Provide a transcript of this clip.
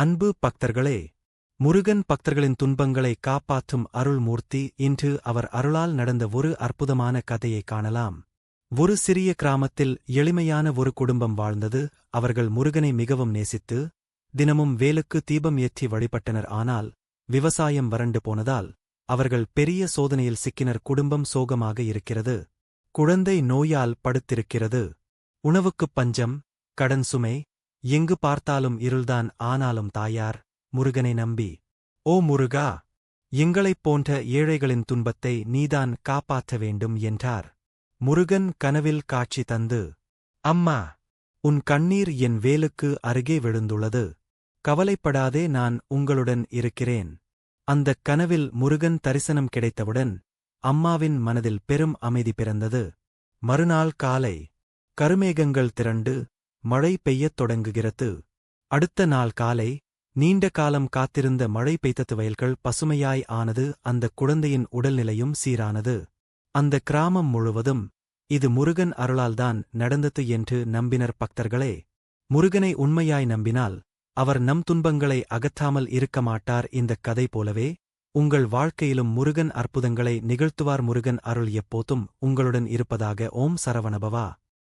அன்பு பக்தர்களே முருகன் பக்தர்களின் துன்பங்களை காப்பாற்றும் அருள்மூர்த்தி இன்று அவர் அருளால் நடந்த ஒரு அற்புதமான கதையை காணலாம். ஒரு சிறிய கிராமத்தில் எளிமையான ஒரு குடும்பம் வாழ்ந்தது. அவர்கள் முருகனை மிகவும் நேசித்து தினமும் வேலுக்கு தீபம் ஏற்றி வழிபட்டனர். ஆனால் விவசாயம் வறண்டு போனதால் அவர்கள் பெரிய சோதனையில் சிக்கினர். குடும்பம் சோகமாக இருக்கிறது. குழந்தை நோயால் படுத்திருக்கிறது. உணவுக்குப் பஞ்சம் கடன் சுமை எங்கு பார்த்தாலும் இருள்தான் ஆனாலும் தாயார் முருகனை நம்பி. ஓ முருகா எங்களைப் போன்ற ஏழைகளின் துன்பத்தை நீதான் காப்பாற்ற வேண்டும் என்றார். முருகன் கனவில் காட்சி தந்து அம்மா உன் கண்ணீர் என் வேலுக்கு அருகே விழுந்துள்ளது. கவலைப்படாதே நான் உங்களுடன் இருக்கிறேன். அந்தக் கனவில் முருகன் தரிசனம் கிடைத்தவுடன் அம்மாவின் மனதில் பெரும் அமைதி பிறந்தது. மறுநாள் காலை கருமேகங்கள் திரண்டு மழை பெய்யத் தொடங்குகிறது. அடுத்த நாள் காலை நீண்ட காலம் காத்திருந்த மழை பெய்தத்து வயல்கள் பசுமையாய் ஆனது அந்தக் குழந்தையின் உடல்நிலையும் சீரானது. அந்த கிராமம் முழுவதும் இது முருகன் அருளால்தான் நடந்தது என்று நம்பினர் பக்தர்களே. முருகனை உண்மையாய் நம்பினால் அவர் நம் துன்பங்களை அகற்றாமல் இருக்க மாட்டார் இந்தக் கதை போலவே உங்கள் வாழ்க்கையிலும் முருகன் அற்புதங்களை நிகழ்த்துவார் முருகன் அருள் எப்போதும் உங்களுடன் இருப்பதாக ஓம் சரவணபவா.